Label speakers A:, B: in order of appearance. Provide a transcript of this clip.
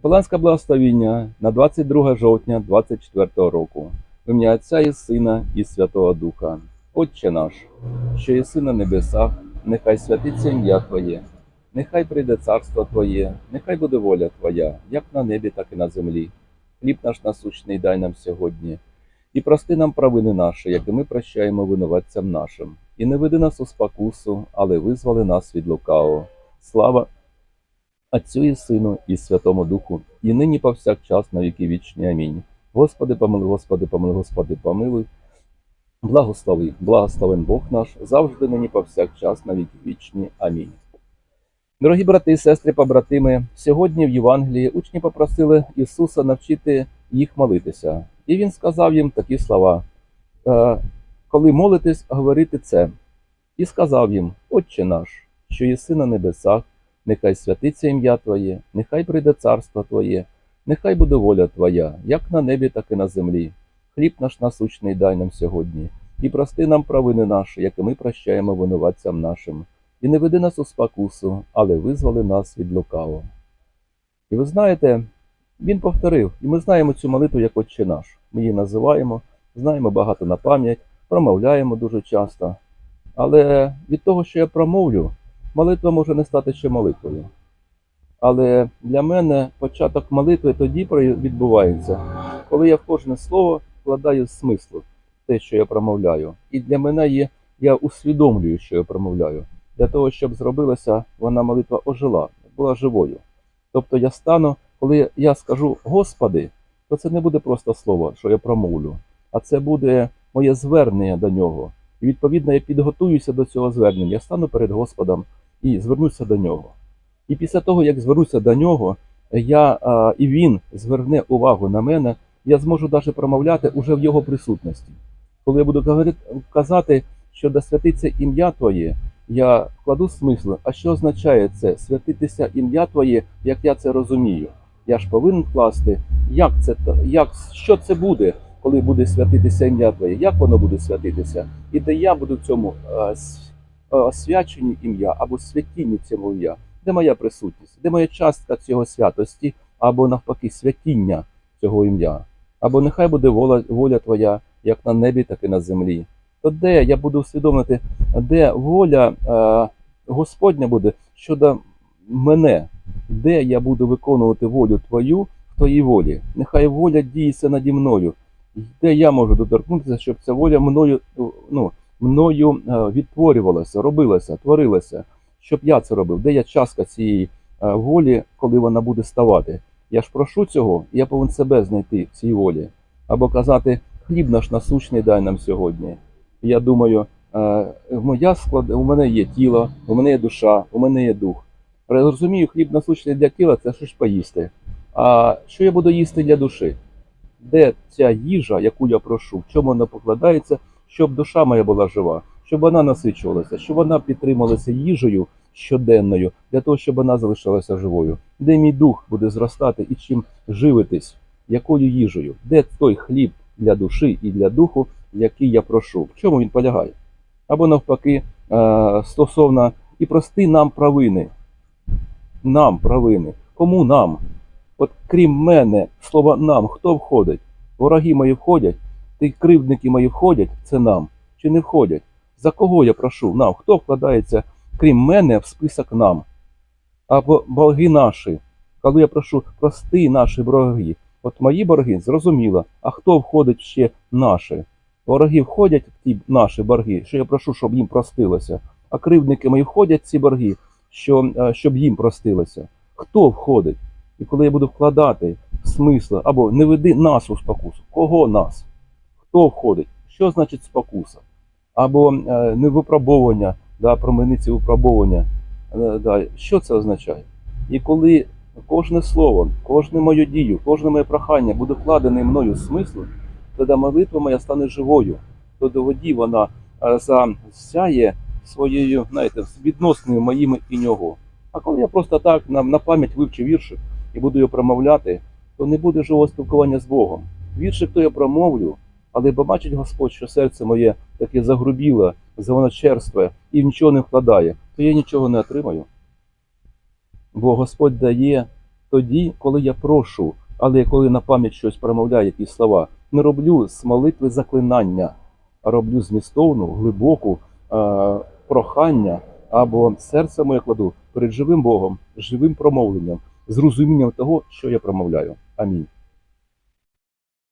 A: Капеланське благословіння на 22 жовтня 24 року. В ім'я Отця і Сина і Святого Духа. Отче наш, що єси на небесах, нехай святиться ім'я Твоє, нехай прийде царство Твоє, нехай буде воля Твоя, як на небі, так і на землі. Хліб наш насущний дай нам сьогодні. І прости нам провини наші, і ми прощаємо винуватцям нашим. І не веди нас у спокусу, але визвали нас від лукавого. Слава Отцю і Сину, і Святому Духу, і нині повсякчас на віки вічні. Амінь. Господи, помилуй, Господи, помилуй, Господи, помилуй. Благослови, благословен Бог наш, завжди нині повсякчас на віки вічні. Амінь. Дорогі брати і сестри, побратими, сьогодні в Євангелії учні попросили Ісуса навчити їх молитися. І Він сказав їм такі слова: «Е, коли молитесь, говорити це. І сказав їм: Отче наш, що єси на небесах, нехай святиться ім'я Твоє, нехай прийде царство Твоє, нехай буде воля Твоя, як на небі, так і на землі. Хліб наш насущний дай нам сьогодні, і прости нам провини наші, як і ми прощаємо винуватцям нашим. І не веди нас у спокусу, але визволи нас від лукавого. І ви знаєте, він повторив, і ми знаємо цю молитву як Отче наш. Ми її називаємо, знаємо багато на пам'ять, промовляємо дуже часто. Але від того, що я промовлю, молитва може не стати ще молитвою. Але для мене початок молитви тоді відбувається, коли я в кожне слово вкладаю смислу те, що я промовляю. І для мене є, я усвідомлюю, що я промовляю, для того, щоб зробилася вона молитва ожила, була живою. Тобто я стану, коли я скажу Господи, то це не буде просто слово, що я промовлю, а це буде моє звернення до нього. І відповідно я підготуюся до цього звернення. Я стану перед Господом і звернуся до нього. І після того, як звернуся до нього, я а, і він зверне увагу на мене, я зможу навіть промовляти уже в його присутності. Коли я буду казати, що да святиться ім'я Твоє, я вкладу смисл, а що означає це святитися ім'я Твоє, як я це розумію. Я ж повинен вкласти, як це як, що це буде, коли буде святитися ім'я Твоє, як воно буде святитися, і де я буду в цьому е, е, ім'я або святінні цього ім'я, де моя присутність, де моя частка цього святості, або навпаки святіння цього ім'я. Або нехай буде воля, воля Твоя, як на небі, так і на землі. То де я буду усвідомити, де воля е, Господня буде щодо мене, де я буду виконувати волю Твою в Твоїй волі. Нехай воля діється наді мною, де я можу доторкнутися, щоб ця воля мною, ну, мною е, відтворювалася, робилася, творилася, щоб я це робив, де я частка цієї е, волі, коли вона буде ставати. Я ж прошу цього, я повинен себе знайти в цій волі. Або казати, хліб наш насущний дай нам сьогодні. Я думаю, е, моя склад... у мене є тіло, у мене є душа, у мене є дух. Розумію, хліб насущний для тіла це щось поїсти. А що я буду їсти для душі? Де ця їжа, яку я прошу, в чому вона покладається, щоб душа моя була жива, щоб вона насичувалася, щоб вона підтрималася їжею щоденною, для того, щоб вона залишалася живою. Де мій дух буде зростати і чим живитись, якою їжею? Де той хліб для душі і для духу, який я прошу? В чому він полягає? Або навпаки, е, стосовно і прости нам провини. Нам провини. Кому нам? От крім мене, слово нам, хто входить? Вороги мої входять, ти кривдники мої входять, це нам. Чи не входять? За кого я прошу? Нам. Хто вкладається, крім мене, в список нам? Або борги наші. Коли я прошу, прости наші борги. От мої борги, зрозуміло. А хто входить ще наші? Вороги входять в ті наші борги, що я прошу, щоб їм простилося. А кривдники мої входять в ці борги, що, е, щоб їм простилося. Хто входить? І коли я буду вкладати смисл, або не веди нас у спокусу. Кого нас? Хто входить? Що значить спокуса? Або е, не випробовування, да, промениці випробовування. Е, да, що це означає? І коли кожне слово, кожне моє дію, кожне моє прохання буде вкладене мною смислом, тоді молитва моя стане живою. Тоді воді вона е, засяє своєю, знаєте, відносною моїми і нього. А коли я просто так на, на пам'ять вивчу віршик і буду його промовляти, то не буде живого спілкування з Богом. Віршик то я промовлю, але побачить Господь, що серце моє таке загрубіле, черстве і нічого не вкладає, то я нічого не отримаю. Бо Господь дає тоді, коли я прошу, але коли на пам'ять щось промовляю, якісь слова, не роблю з молитви заклинання, а роблю змістовну, глибоку е, прохання або серце моє кладу перед живим Богом, живим промовленням, з розумінням того, що я промовляю. Амінь.